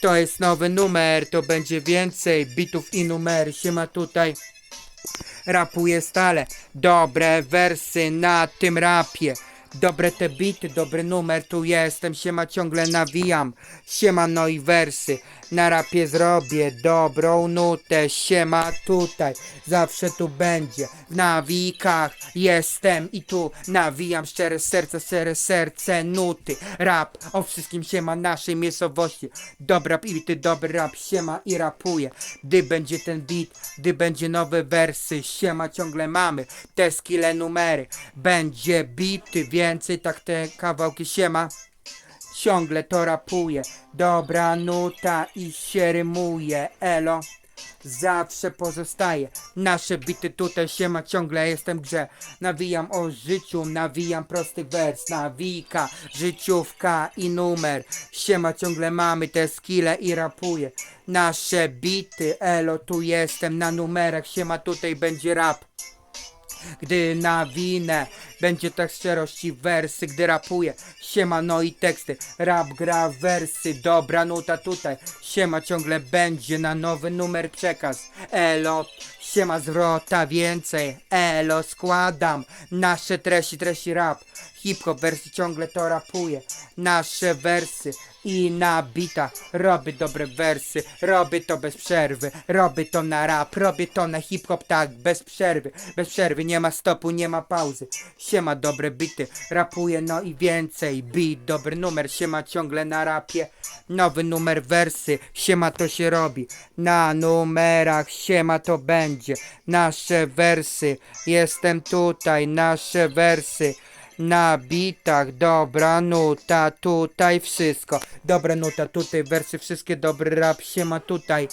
To jest nowy numer, to będzie więcej bitów i numery. Siema tutaj. Rapuję stale. Dobre wersy na tym rapie. Dobre te bity, dobry numer, tu jestem, siema ciągle nawijam, siema no i wersy, na rapie zrobię dobrą nutę, siema tutaj, zawsze tu będzie, w nawikach jestem i tu nawijam szczere serce, szczere serce, nuty, rap, o wszystkim siema naszej miejscowości, dobra bity, dobry rap, siema i rapuję, gdy będzie ten beat, gdy będzie nowe wersy, siema ciągle mamy, te skille numery, będzie bity, więcej tak te kawałki siema, ciągle to rapuje, dobra nuta i się rymuje, elo. Zawsze pozostaje. Nasze bity tutaj siema ciągle jestem grze. Nawijam o życiu, nawijam prosty wers. Nawika, życiówka i numer. Siema ciągle mamy te skille i rapuję Nasze bity, elo tu jestem na numerach. Siema tutaj będzie rap gdy nawinę Będzie tak szczerości wersy, gdy rapuję Siema no i teksty, rap gra wersy Dobra nuta tutaj, siema ciągle będzie Na nowy numer przekaz. Elo, siema zwrota więcej. Elo składam Nasze treści, treści rap. Hip-hop wersy ciągle to rapuje. Nasze wersy i na bitach Robię dobre wersy, robię to bez przerwy. Robię to na rap, robię to na hip-hop tak bez przerwy. Bez przerwy, nie ma stopu, nie ma pauzy. Siema dobre bity, rapuję no i więcej. Beat, dobry numer, siema ciągle na rapie. Nowy numer wersy, siema to się robi. Na numerach siema to będzie. Nasze wersy, jestem tutaj, nasze wersy na bitach, dobra nuta, tutaj wszystko. Dobra nuta, tutaj wersy, wszystkie dobry rap się ma tutaj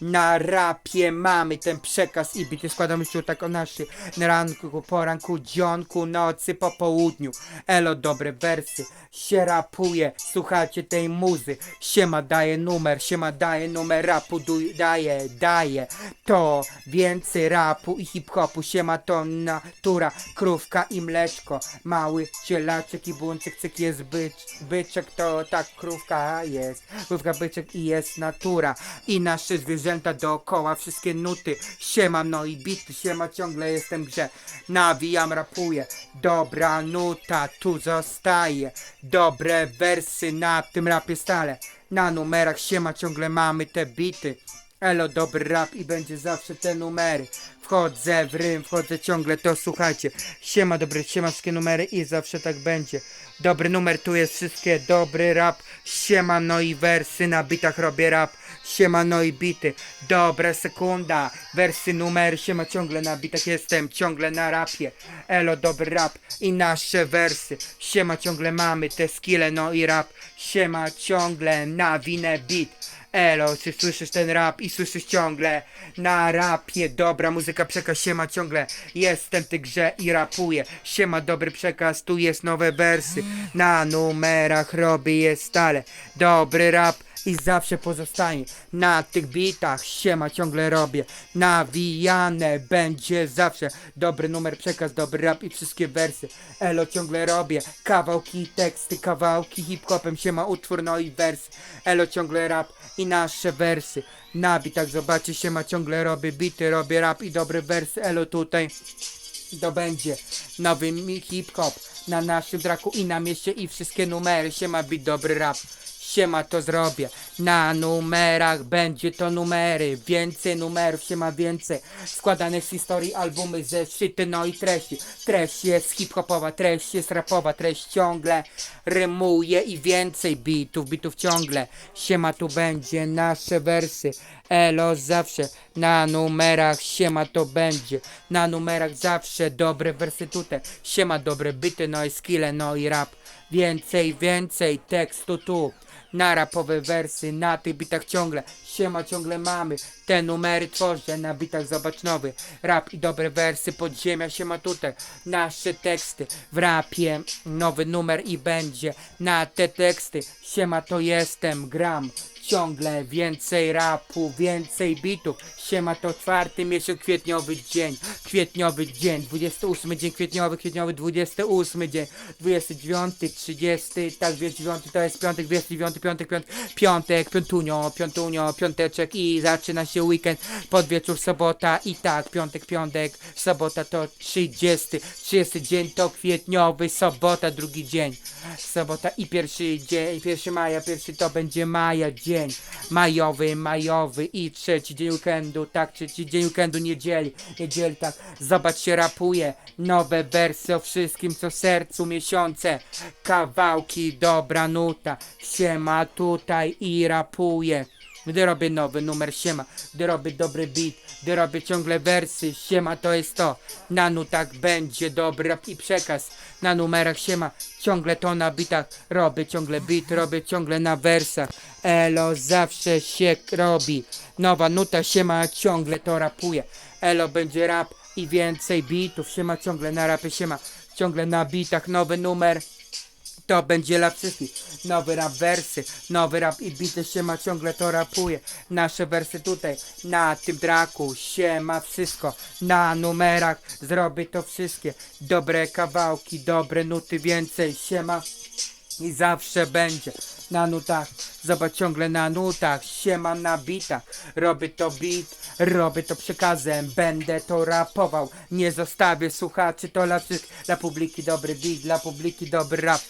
na rapie mamy ten przekaz i bity składamy się tak o naszy na ranku, poranku, dzionku, nocy, po południu. Elo, dobre wersy, się rapuje, słuchajcie tej muzy. Siema daje numer, siema daje numer rapu, du- daje, daje To więcej rapu i hip-hopu, siema to natura, krówka i mleczko. Mały cielaczek i buńczyk, cyk jest bycz, byczek, to tak krówka jest. Krówka, byczek i jest natura. I nasze zwierzęta dookoła, wszystkie nuty. Siema, no i bity, siema, ciągle jestem grze. Nawijam, rapuję. Dobra nuta, tu zostaje. Dobre wersy na tym rapie stale. Na numerach siema, ciągle mamy te bity. Elo, dobry rap i będzie zawsze te numery. Wchodzę w rym, wchodzę ciągle, to słuchajcie. Siema, dobry, siema, wszystkie numery i zawsze tak będzie. Dobry numer, tu jest wszystkie, dobry rap. Siema, no i wersy, na bitach robię rap Siema, no i bity, dobra sekunda. Wersy, numery, siema, ciągle na bitach jestem Ciągle na rapie, elo, dobry rap I nasze wersy, siema, ciągle mamy te skille, no i rap. Siema, ciągle na winę beat. Elo, czy słyszysz ten rap i słyszysz ciągle na rapie. Dobra muzyka przekaz, siema ciągle Jestem tej grze i rapuję. Siema dobry przekaz, tu jest nowe wersy. Na numerach robię je stale. Dobry rap i zawsze pozostanie. Na tych bitach siema ciągle robię. Nawijane będzie zawsze. Dobry numer przekaz, dobry rap i wszystkie wersy. Elo ciągle robię. Kawałki, teksty, kawałki. Hip-hopem siema utwór, no i wersy. Elo ciągle rap i nasze wersy. Na bitach zobaczy siema ciągle robię bity, robię rap i dobre wersy. Elo tutaj to będzie nowy mi- hip-hop. Na naszym draku i na mieście i wszystkie numery Siema być dobry rap Siema to zrobię. Na numerach będzie to numery. Więcej numerów, siema więcej. Składanych z historii albumy zeszyty No i treści. Treść jest hip-hopowa, treść jest rapowa Treść ciągle rymuje i więcej bitów, bitów ciągle. Siema tu będzie nasze wersy Elo zawsze na numerach siema to będzie. Na numerach zawsze dobre wersy tutaj Siema dobre byty, no i skille, no i rap. Więcej, więcej tekstu tu. Na rapowe wersy, na tych bitach ciągle. Siema ciągle mamy. Te numery tworzę na bitach zobacz nowy. Rap i dobre wersy podziemia siema tutaj Nasze teksty w rapie Nowy numer i będzie. Na te teksty Siema to jestem gram ciągle więcej rapu, więcej bitów. Siema to czwarty miesiąc, kwietniowy dzień, kwietniowy dzień, 28 dzień kwietniowy, kwietniowy 28 dzień, 29, 30, tak 29 to jest piątek, 29, piątek, piątek, piątek, piątunio, piątunio, piąteczek i zaczyna się weekend, pod wieczór sobota i tak, piątek, piątek, sobota to 30, 30 dzień to kwietniowy, sobota drugi dzień, sobota i pierwszy dzień, pierwszy maja, pierwszy to będzie maja dzień, majowy, majowy i trzeci dzień weekendu, tak, trzeci dzień weekendu, niedzieli, niedzieli, tak, zobacz się rapuje, nowe wersy o wszystkim co sercu, miesiące, kawałki, dobra nuta, siema tutaj i rapuje. Gdy robię nowy numer, siema, gdy robię dobry beat, gdy robię ciągle wersy, siema to jest to, na nutach będzie dobry rap i przekaz, na numerach siema, ciągle to na bitach, robię ciągle beat, robię ciągle na wersach, elo zawsze się robi, nowa nuta siema, ciągle to rapuje, elo będzie rap i więcej bitów, siema ciągle na rapie, siema, ciągle na bitach, nowy numer, to będzie dla wszystkich. Nowy rap wersy, nowy rap i bity się ma ciągle to rapuje. Nasze wersy tutaj, na tym traku się ma wszystko. Na numerach zrobię to wszystkie. Dobre kawałki, dobre nuty więcej się ma i zawsze będzie na nutach. Zobacz ciągle na nutach, siema na bitach. Robię to beat, robię to przekazem, będę to rapował. Nie zostawię słuchaczy, to dla wszystkich, dla publiki dobry beat, dla publiki dobry rap.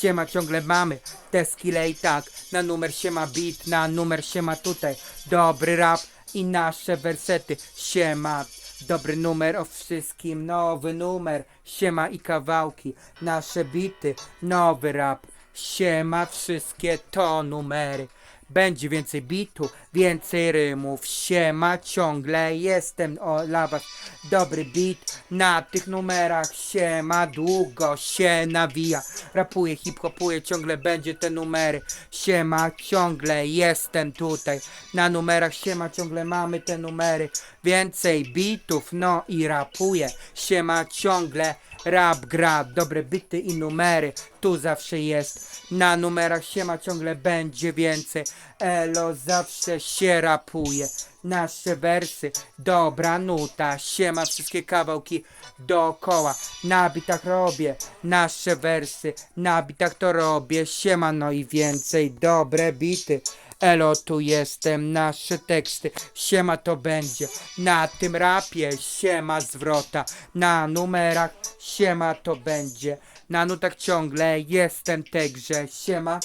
Siema ciągle mamy te skille i tak, na numer siema beat, na numer siema tutaj. Dobry rap i nasze wersety, siema. Dobry numer o wszystkim, nowy numer, siema i kawałki, nasze bity, nowy rap, siema wszystkie to numery. Będzie więcej bitu, więcej rymów, siema ciągle jestem o dla was. Dobry beat na tych numerach, siema długo się nawija. Rapuję, hip-hopuję, ciągle będzie te numery. Siema ciągle jestem tutaj. Na numerach siema ciągle mamy te numery. Więcej bitów, no i rapuję. Siema ciągle rap gra, dobre bity i numery. Tu zawsze jest. Na numerach siema ciągle będzie więcej. Elo zawsze się rapuje. Nasze wersy, dobra nuta, siema wszystkie kawałki dookoła. Na bitach robię nasze wersy, na bitach to robię, siema no i więcej, dobre bity. Elo tu jestem, nasze teksty, siema to będzie. Na tym rapie, siema zwrota, na numerach, siema to będzie. Na nutach ciągle jestem także, siema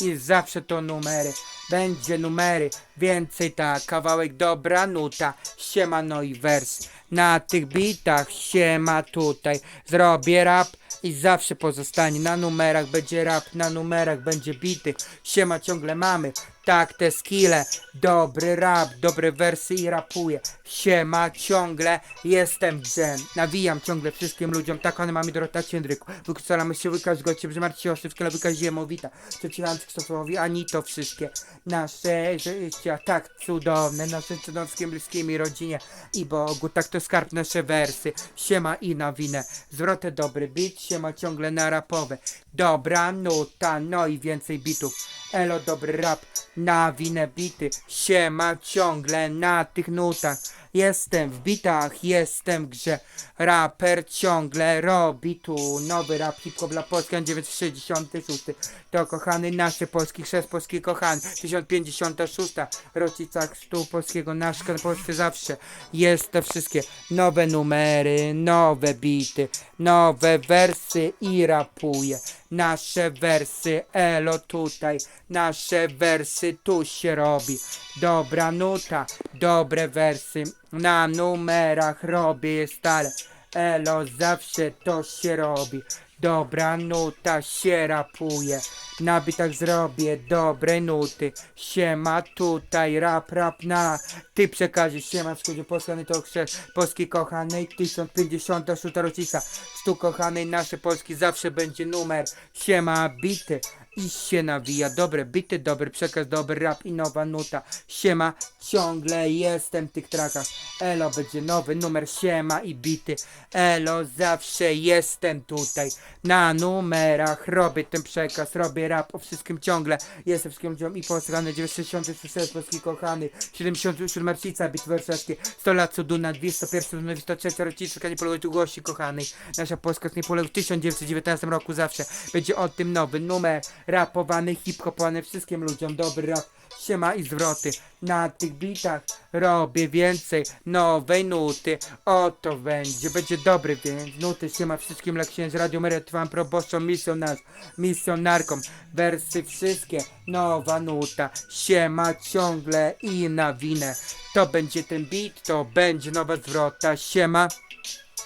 i zawsze to numery. Będzie numery, więcej ta kawałek dobra nuta, siema no i wers. Na tych bitach siema tutaj, zrobię rap i zawsze pozostanie. Na numerach będzie rap, na numerach będzie bity, siema ciągle mamy. Tak te skille, dobry rap, dobre wersy i rapuję. Siema ciągle jestem dżem. Nawijam ciągle wszystkim ludziom, tak one mamy Dorota Ciędryku. Wykrzalamy się Łykasz Gocie, Marci Oszywska, Lewika Ziemowita, Czecilan Krzysztofowi, ani to wszystkie nasze życia tak cudowne, nasze cudowskie bliskimi rodzinie i Bogu, tak to skarb nasze wersy. Siema i na winę, zwrotę dobry bit, siema ciągle na rapowe. Dobra nuta, no i więcej bitów. Elo dobry rap, na winę bity, siema ciągle na tych nutach. Jestem w bitach, jestem grze. Raper ciągle robi tu nowy rap hip-hop dla Polski 966. To kochany nasze polski chrzest polski kochany 1056. rocznica chrztu polskiego nasz na Polsce zawsze. Jest to wszystkie nowe numery, nowe bity, nowe wersy i rapuje. Nasze wersy, elo tutaj, nasze wersy tu się robi. Dobra nuta, dobre wersy, na numerach robię stale. Elo zawsze to się robi. Dobra nuta się rapuje. Na bitach zrobię dobre nuty. Siema tutaj rap rap na. Ty przekażesz siema wschodzie polskany to chrzest Polski kochanej 1056 rocznica. Stu kochanej nasze Polski zawsze będzie numer. Siema bity. I się nawija, dobre bity, dobry przekaz, dobry rap i nowa nuta. Siema, ciągle jestem w tych trakach. Elo, będzie nowy numer, siema i bity. Elo, zawsze jestem tutaj. Na numerach robię ten przekaz, robię rap o wszystkim ciągle. Jestem wszystkim ludziom i posrany, 96 polski kochany. 77 rocznica, bit warszawskie. 100 lat cuduna, 201 stanowisko, trzecia rocznica, nie poległej tu gości kochanej. Nasza Polska nie poległa w 1919 roku zawsze. Będzie o tym nowy numer, rapowany, hip-hopowany wszystkim ludziom, dobry rap. Siema i zwroty, na tych bitach robię więcej nowej nuty. Oto będzie, będzie dobry, więc nuty siema wszystkim dla księży Radio Meryt wam proboszczom misjonarz, misjonarkom. Wersy wszystkie, nowa nuta. Siema ciągle i na winę. To będzie ten beat, to będzie nowa zwrota. Siema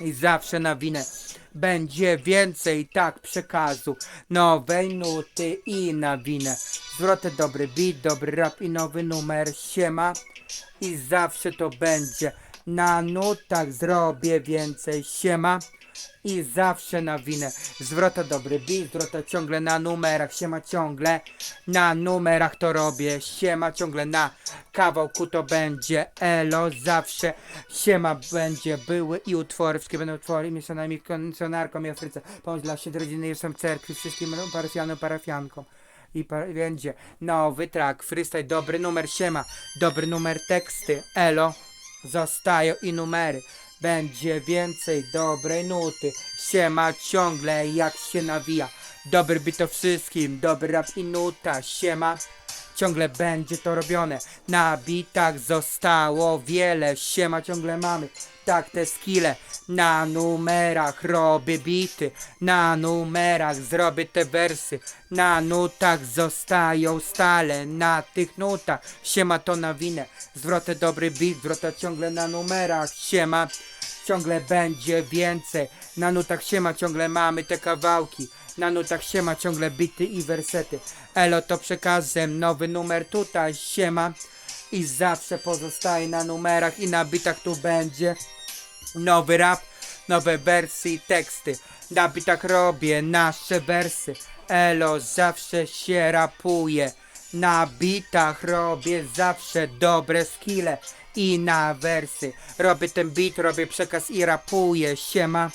i zawsze na winę. Będzie więcej tak przekazu, nowej nuty i na winę. Zwroty dobry beat, dobry rap i nowy numer. Siema. I zawsze to będzie. Na nutach zrobię więcej. Siema i zawsze na winę. Zwrota dobry beat, zwrota ciągle na numerach, siema ciągle na numerach to robię, siema ciągle na kawałku to będzie elo. Zawsze, siema będzie były i utwory, wszystkie będą utwory. Mieszanymi kondycjonarką i Afryce, pomoc dla siebie rodziny, jestem cerkwi, wszystkim parafianom, parafiankom. I będzie nowy track, freestyle, dobry numer, siema, dobry numer teksty, elo, zostają i numery. Będzie więcej dobrej nuty, siema ciągle jak się nawija. Dobry by to wszystkim, dobry rap i nuta, siema. Ciągle będzie to robione, na bitach zostało wiele, siema ciągle mamy. Tak te skille, na numerach robię bity, na numerach zrobię te wersy, na nutach zostają stale, na tych nutach, siema to na winę, zwrotę dobry beat, zwrota ciągle na numerach, siema, ciągle będzie więcej, na nutach siema ciągle mamy te kawałki, na nutach siema ciągle bity i wersety, elo to przekazem, nowy numer tutaj, siema, i zawsze pozostaje na numerach i na bitach tu będzie nowy rap, nowe wersy i teksty. Na bitach robię nasze wersy. Elo zawsze się rapuje. Na bitach robię zawsze dobre skille i na wersy. Robię ten beat, robię przekaz i rapuję. Siema.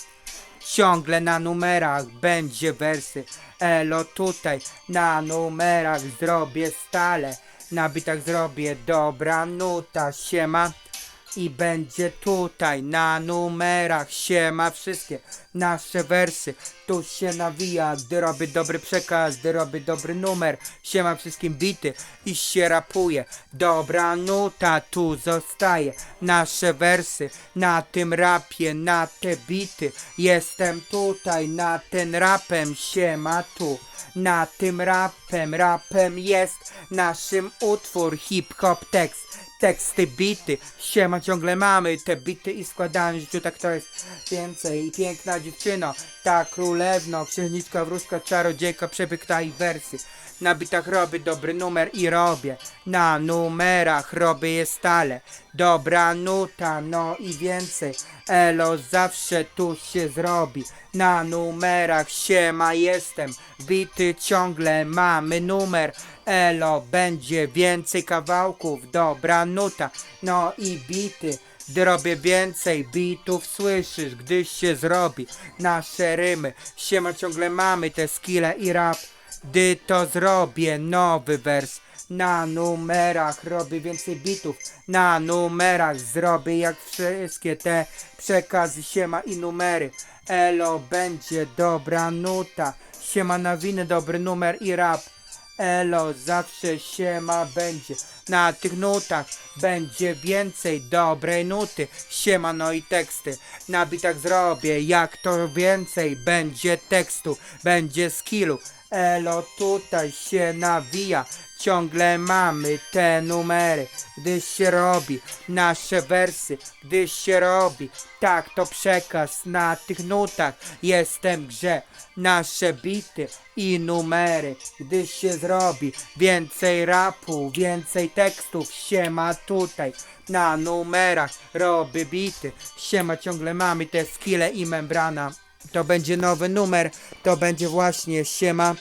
Ciągle na numerach będzie wersy. Elo tutaj na numerach zrobię stale. Na bitach zrobię dobra nuta. Siema. I będzie tutaj na numerach siema wszystkie nasze wersy. Tu się nawija, gdy robię dobry przekaz, gdy robię dobry numer. Siema wszystkim bity i się rapuje. Dobra nuta tu zostaje. Nasze wersy na tym rapie, na te bity. Jestem tutaj na ten rapem, siema tu. Na tym rapem, rapem jest naszym utwór hip-hop tekst teksty, bity, siema ciągle mamy te bity i składanie życiu, tak to jest więcej. I piękna dziewczyno, ta królewno, księżniczka, wróżka, czarodziejka, przepiękna i wersy. Na bitach robię dobry numer i robię, na numerach robię je stale. Dobra nuta, no i więcej, elo zawsze tu się zrobi. Na numerach siema jestem, bity ciągle mamy numer. Elo, będzie więcej kawałków, dobra nuta, no i bity. Gdy robię więcej bitów, słyszysz, gdy się zrobi nasze rymy. Siema ciągle mamy te skille i rap. Gdy to zrobię nowy wers. Na numerach robię więcej bitów. Na numerach zrobię jak wszystkie te przekazy siema i numery. Elo, będzie dobra nuta. Siema na winy, dobry numer i rap. Elo, zawsze siema będzie. Na tych nutach będzie więcej dobrej nuty. Siema no i teksty. Na bitach zrobię jak to więcej. Będzie tekstu, będzie skillu. Elo, tutaj się nawija. Ciągle mamy te numery, gdy się robi nasze wersy, gdy się robi tak to przekaz na tych nutach. Jestem grze, nasze bity i numery, gdy się zrobi więcej rapu, więcej tekstów, siema tutaj. Na numerach robię bity, siema ciągle mamy te skille i membrana. To będzie nowy numer, to będzie właśnie siema.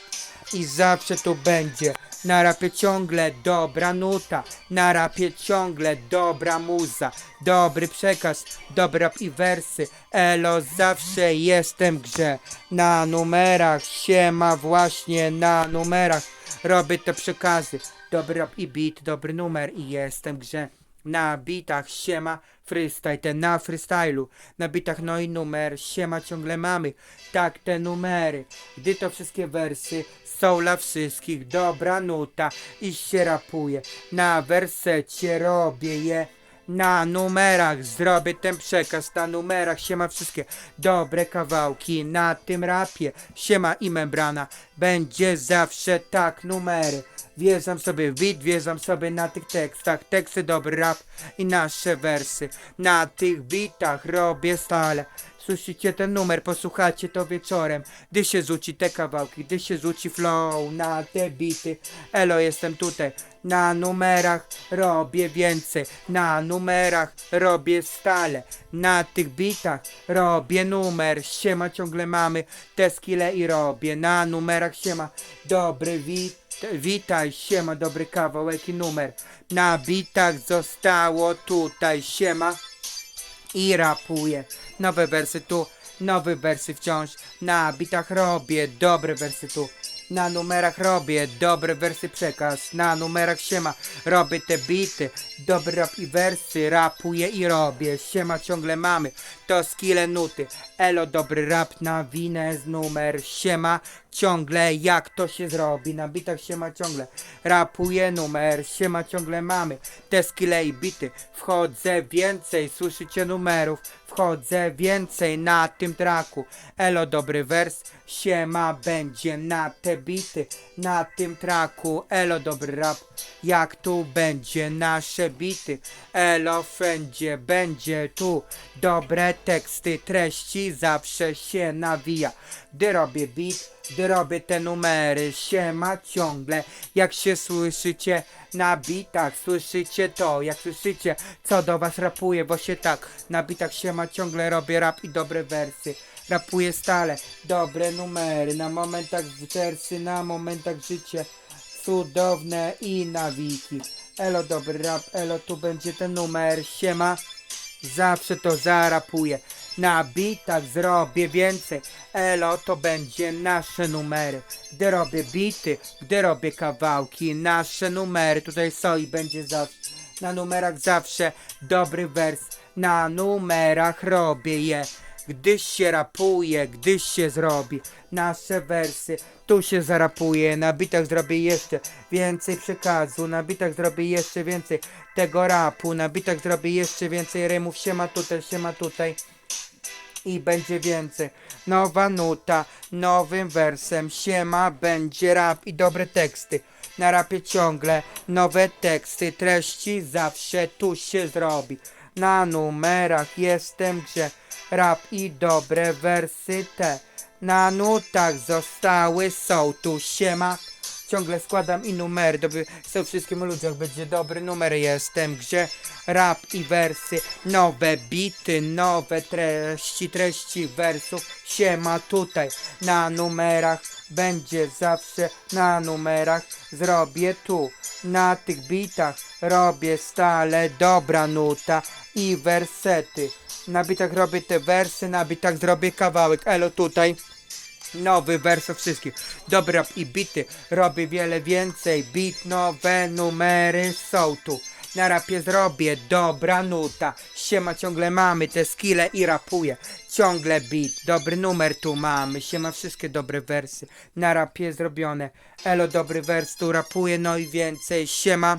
i zawsze tu będzie. Na rapie ciągle dobra nuta, na rapie ciągle dobra muza, dobry przekaz, dobry rap i wersy. Elo, zawsze jestem grze. Na numerach siema właśnie na numerach. Robię te przekazy, dobry rap i beat, dobry numer i jestem grze. Na bitach siema freestyle, ten na freestylu. Na bitach no i numer, siema ciągle mamy. Tak te numery, gdy to wszystkie wersy są dla wszystkich. Dobra nuta i się rapuje. Na wersecie robię je. Na numerach zrobię ten przekaz, na numerach się ma wszystkie dobre kawałki, na tym rapie się ma i membrana, będzie zawsze tak numery. Wjeżdżam sobie w beat, wjeżdżam sobie na tych tekstach, teksty dobry rap i nasze wersy. Na tych bitach robię stale. Słyszycie ten numer, posłuchajcie to wieczorem, gdy się rzuci te kawałki, gdy się rzuci flow na te bity. Elo, jestem tutaj. Na numerach robię więcej, na numerach robię stale, na tych bitach robię numer, siema ciągle mamy te skille i robię, na numerach siema, dobry wit, witaj, siema, dobry kawałek i numer, na bitach zostało tutaj, siema, i rapuję. Nowe wersy tu, nowe wersy wciąż. Na bitach robię dobre wersy tu. Na numerach robię dobre wersy przekaz. Na numerach siema robię te bity. Dobry rap i wersy rapuję i robię. Siema ciągle mamy to skille nuty. Elo dobry rap na winę z numer. Siema ciągle jak to się zrobi. Na bitach siema ciągle rapuję numer. Siema ciągle mamy te skille i bity. Wchodzę więcej, słyszycie numerów. Wchodzę więcej na tym traku. Elo dobry wers, siema będzie na te bity. Na tym traku, elo dobry rap. Jak tu będzie nasze bity. Elo wszędzie będzie tu. Dobre teksty, treści zawsze się nawija. Gdy robię beat, gdy robię te numery, siema ciągle. Jak się słyszycie na bitach, słyszycie to, jak słyszycie, co do was rapuje, właśnie tak. Na bitach siema ciągle robię rap i dobre wersy. Rapuję stale, dobre numery, na momentach wersy, na momentach życie cudowne i nawiki. Elo dobry rap, elo tu będzie ten numer, siema. Zawsze to zarapuję. Na bitach zrobię więcej. Elo to będzie nasze numery. Gdy robię bity, gdy robię kawałki, nasze numery tutaj są i będzie zawsze. Na numerach zawsze dobry wers. Na numerach robię je. Gdyś się rapuje, gdyś się zrobi nasze wersy, tu się zarapuje, na bitach zrobię jeszcze więcej przekazu, na bitach zrobię jeszcze więcej tego rapu, na bitach zrobię jeszcze więcej rymów, się ma tutaj, się ma tutaj i będzie więcej. Nowa nuta, nowym wersem, siema, będzie rap i dobre teksty. Na rapie ciągle nowe teksty, treści zawsze tu się zrobi. Na numerach jestem gdzie rap i dobre wersy te. Na nutach zostały są tu siema. Ciągle składam i numery, dobry, są wszystkim ludziom, będzie dobry numer, jestem gdzie rap i wersy, nowe bity, nowe treści, treści wersów, siema tutaj, na numerach, będzie zawsze na numerach, zrobię tu, na tych bitach, robię stale dobra nuta i wersety, na bitach robię te wersy, na bitach zrobię kawałek, elo tutaj, Nowy wers wszystkich. Dobry rap i bity. Robię wiele więcej. Beat, nowe numery są tu. Na rapie zrobię dobra nuta. Siema ciągle mamy te skille i rapuję. Ciągle beat. Dobry numer tu mamy. Siema wszystkie dobre wersy. Na rapie zrobione. Elo dobry wers tu rapuje. No i więcej. Siema.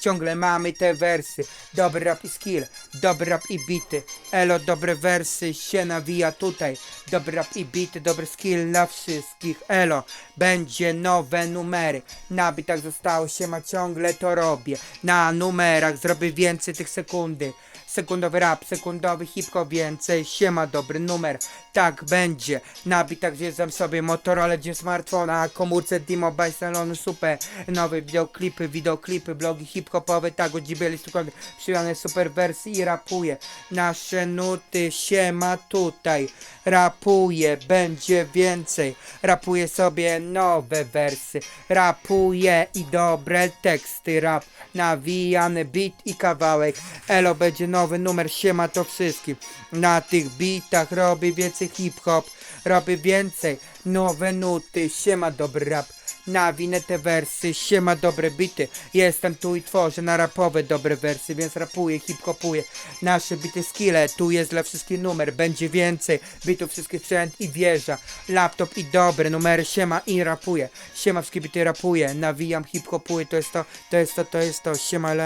Ciągle mamy te wersy. Dobry rap i skill, dobry rap i bity. Elo, dobre wersy się nawija tutaj. Dobry rap i bity, dobry skill na wszystkich. Elo, będzie nowe numery. Na bitach zostało się ma ciągle to robię. Na numerach zrobię więcej tych sekundy. Sekundowy rap, sekundowy hip-hop więcej, siema dobry numer, tak będzie, nabitach zwiedzam sobie Motorola, gdzie smartfona, komórce D-Mobile, salonu super, nowe wideoklipy, wideoklipy, blogi hip-hopowe, tak od dzibieli stukowie, przyjane super wersy i rapuje, nasze nuty, siema tutaj, rapuje, będzie więcej, rapuje sobie nowe wersy, rapuje i dobre teksty, rap, nawijany beat i kawałek, elo będzie nowy numer, siema to wszystkim, na tych bitach robię więcej hip-hop, robię więcej, nowe nuty, siema dobry rap, nawinę te wersy, siema dobre bity, jestem tu i tworzę na rapowe dobre wersy, więc rapuję, hip-hopuję, nasze bity skille, tu jest dla wszystkich numer, będzie więcej, bitów wszystkich sprzęt i wieża, laptop i dobre numery, siema i rapuję, siema wszystkie bity rapuję, nawijam, hip-hopuję, to jest to, to jest to, to jest to, siema